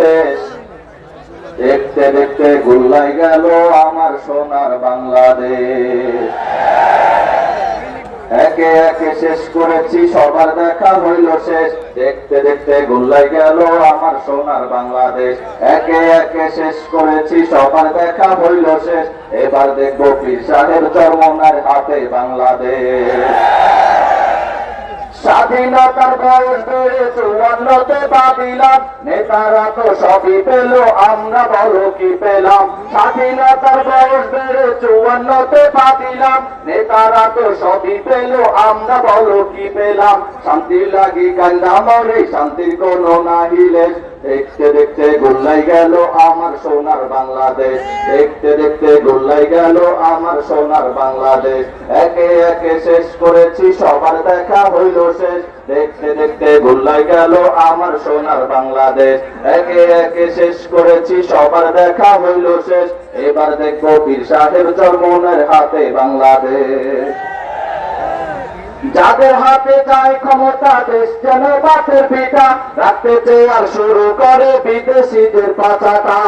শেষ। দেখতে দেখতে গুল্লাই গেল আমার সোনার বাংলাদেশ। একে একে শেষ করেছি, সবার দেখা হইল শেষ। দেখতে দেখতে গুল্লাই গেল আমার সোনার বাংলাদেশ। একে একে শেষ করেছি, সবার দেখা হইল শেষ। এবার দেখব পীর সাহেব চরমনার হাতে বাংলাদেশ। স্বাধীনতার বয়স বেড়ে চুয়ান্নতে পাবিলাম নেতারা তো সবই পেল, আমরা বলো কি পেলাম? স্বাধীনতার বয়স ধরে চুয়ান্নতে পাবিলাম নেতারা তো সবই পেল, আমরা বলো কি পেলাম? শান্তি লাগি কান্দা মরে শান্তির কোনো নাহিলে দেখতে দেখতে গোল্লাই গেল আমার সোনার বাংলাদেশ। দেখতে দেখতে গোল্লাই গেল আমার সোনার বাংলাদেশ। একে একে শেষ করেছি, সবার দেখা হইল শেষ। দেখতে দেখতে গোল্লাই গেল আমার সোনার বাংলাদেশ। একে একে শেষ করেছি, সবার দেখা হইল শেষ। এবার দেখব পীর সাহেব চরমনের হাতে বাংলাদেশ। যাদের হাতে যায় ক্ষমতা, দেশ যেন বাতের পিঠা রাখতে চেয়ে আর শুরু করে বিদেশিদের পাচাটা।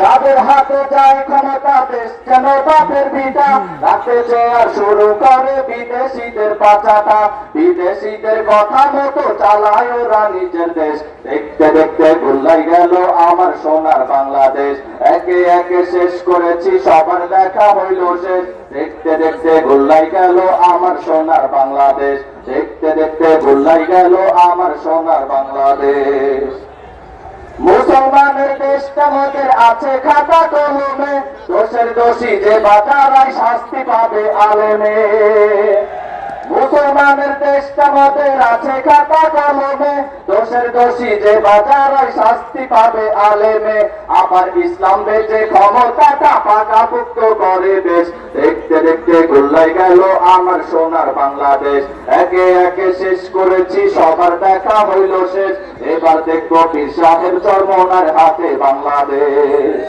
যাদের হাতে যায় ক্ষমতা দেশ যেন বাপের পিঠা রাখতে চেয়ে আর শুরু করে বিদেশিদের পাচাটা। বিদেশিদের কথা মতো চালায় ওরা নিজের দেশ। দেখতে দেখতে গুল্লাই গেল আমার সোনার বাংলাদেশ। একে একে শেষ করেছি, সবার দেখা হইল শেষ। দেখতে দেখতে গুল্লাই গেল আমার সোনার বাংলাদেশ। দেখতে দেখতে গুল্লাই গেল আমার সোনার বাংলাদেশ। মুসলমানের দেশ আমাদের আছে খাতা কলমে দোষের দোষী যে বাজারাই শাস্তি পাবে আলেমে। মুসলমানের দেশটা আমাদের আছে খাতা কলমে। দোষের দোষী যে বাজারাই শাস্তি পাবে আলেমে। আবার ইসলাম বেঁচে ক্ষমতাটা পাকা পুক্ত করে বেশ দেখতে দেখতে গোল্লাই গেল আমার সোনার বাংলাদেশ। একে একে শেষ করেছি, সবার দেখা হইল শেষ। এবার দেখব পীর সাহেব চরমনার হাতে বাংলাদেশ।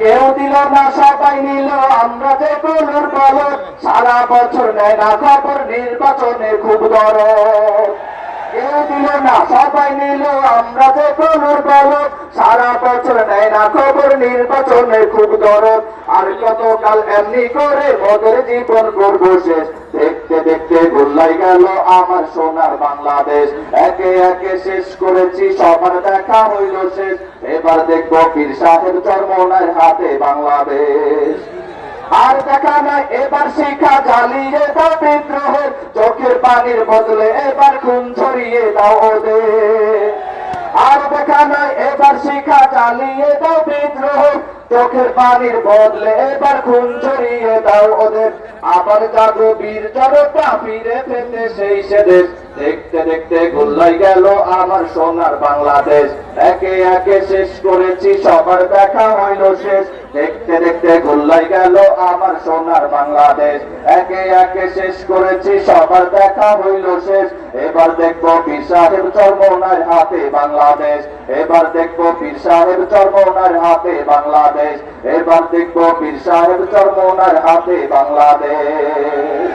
কেউ দিল না, সবাই নিল। আমরা যে কোনোর বলদ সারা বছর নেয় না খবর, নির্বাচনে খুব দরদ কেউ দিল না, সবাই নিল। আমরা যে কোনোর বলদ সারা বছর নেয় না খবর, নির্বাচনে খুব দর আর কতকাল এমনি করে মোদের জীবন করব শেষ। দেখতে দেখতে গোল্লাই গেল আমার সোনার বাংলাদেশ। একে একে শেষ করেছি, সবার দেখা হইল শেষ। এবার দেখব পীর সাহেব চরমনার হাতে বাংলাদেশ। আর দেখা নাই, এবার শিখা জ্বালিয়ে দাও বিদ্রোহের। চোখের পানির বদলে এবার খুন ছড়িয়ে দাও ওদের। আর দেখা নাই, এবার শিখা চালিয়ে দাও চোখের পানির বদলে এবার খুন ছড়িয়ে দাও ওদের। আবার জাগো বীর জড়তা ফিরে পেতে সেই সে দেশ দেখতে দেখতে গোল্লাই গেল আমার সোনার বাংলাদেশ। একে একে শেষ করেছি, সবার দেখা হইল শেষ। দেখতে দেখতে গোল্লাই গেল আমার সোনার বাংলাদেশ। একে একে শেষ করেছি, সবার দেখা হইল শেষ। এবার দেখব পীর সাহেব চর্মনার হাতে বাংলাদেশ। এবার দেখব পীর সাহেব চর্মনার হাতে বাংলাদেশ। এবার দেখব পীর সাহেব চর্মনার হাতে বাংলাদেশ।